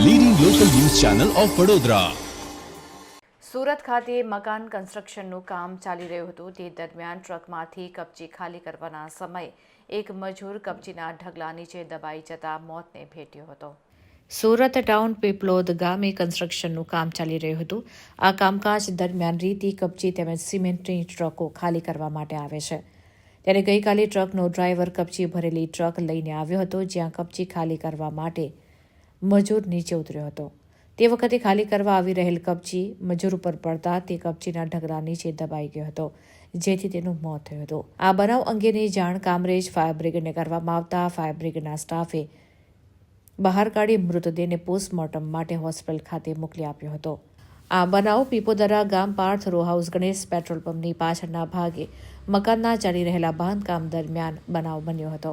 Channel of Vadodara Surat ખાતે મકાન કન્સ્ટ્રક્શનનું કામ ચાલી રહ્યું હતું. તે દરમિયાન ટ્રકમાંથી કપચી ખાલી કરવાના સમયે એક મજૂર કપચીના ઢગલા નીચે દબાઈ જતા મોતને ભેટ્યો હતો. સુરત ટાઉન પીપલોદ ગામે કન્સ્ટ્રક્શનનું કામ ચાલી રહ્યું હતું. આ કામકાજ દરમિયાન રીતી કપચી તેમજ સિમેન્ટની ટ્રકો ખાલી કરવા માટે આવે છે. ત્યારે ગઈકાલે ટ્રકનો ડ્રાઈવર કપચી ભરેલી ટ્રક લઈને આવ્યો હતો જ્યાં કપચી ખાલી કરવા માટે મજૂર નીચે ઉતર્યો હતો. તે વખતે ખાલી કરવા આવી રહેલ કપચી મજૂર ઉપર પડતા તે કપચીના ઢગલા નીચે દબાઈ ગયો હતો, જેથી તેનું મોત થયું હતું. આ બનાવ અંગેની જાણ કામરેજ ફાયર બ્રિગેડને કરવામાં આવતા ફાયર બ્રિગેડના સ્ટાફે બહાર કાઢી મૃતદેહને પોસ્ટમોર્ટમ માટે હોસ્પિટલ ખાતે મોકલી આપ્યો હતો. આ બનાવ પીપોદરા ગામ Parth row house Ganesh petrol પંપની પાછળના ભાગે મકાનના ચાલી રહેલા બાંધકામ દરમિયાન બનાવ બન્યો હતો.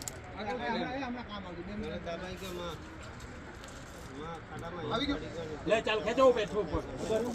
આવી ગયો લે ચાલ ખેંચો બેઠો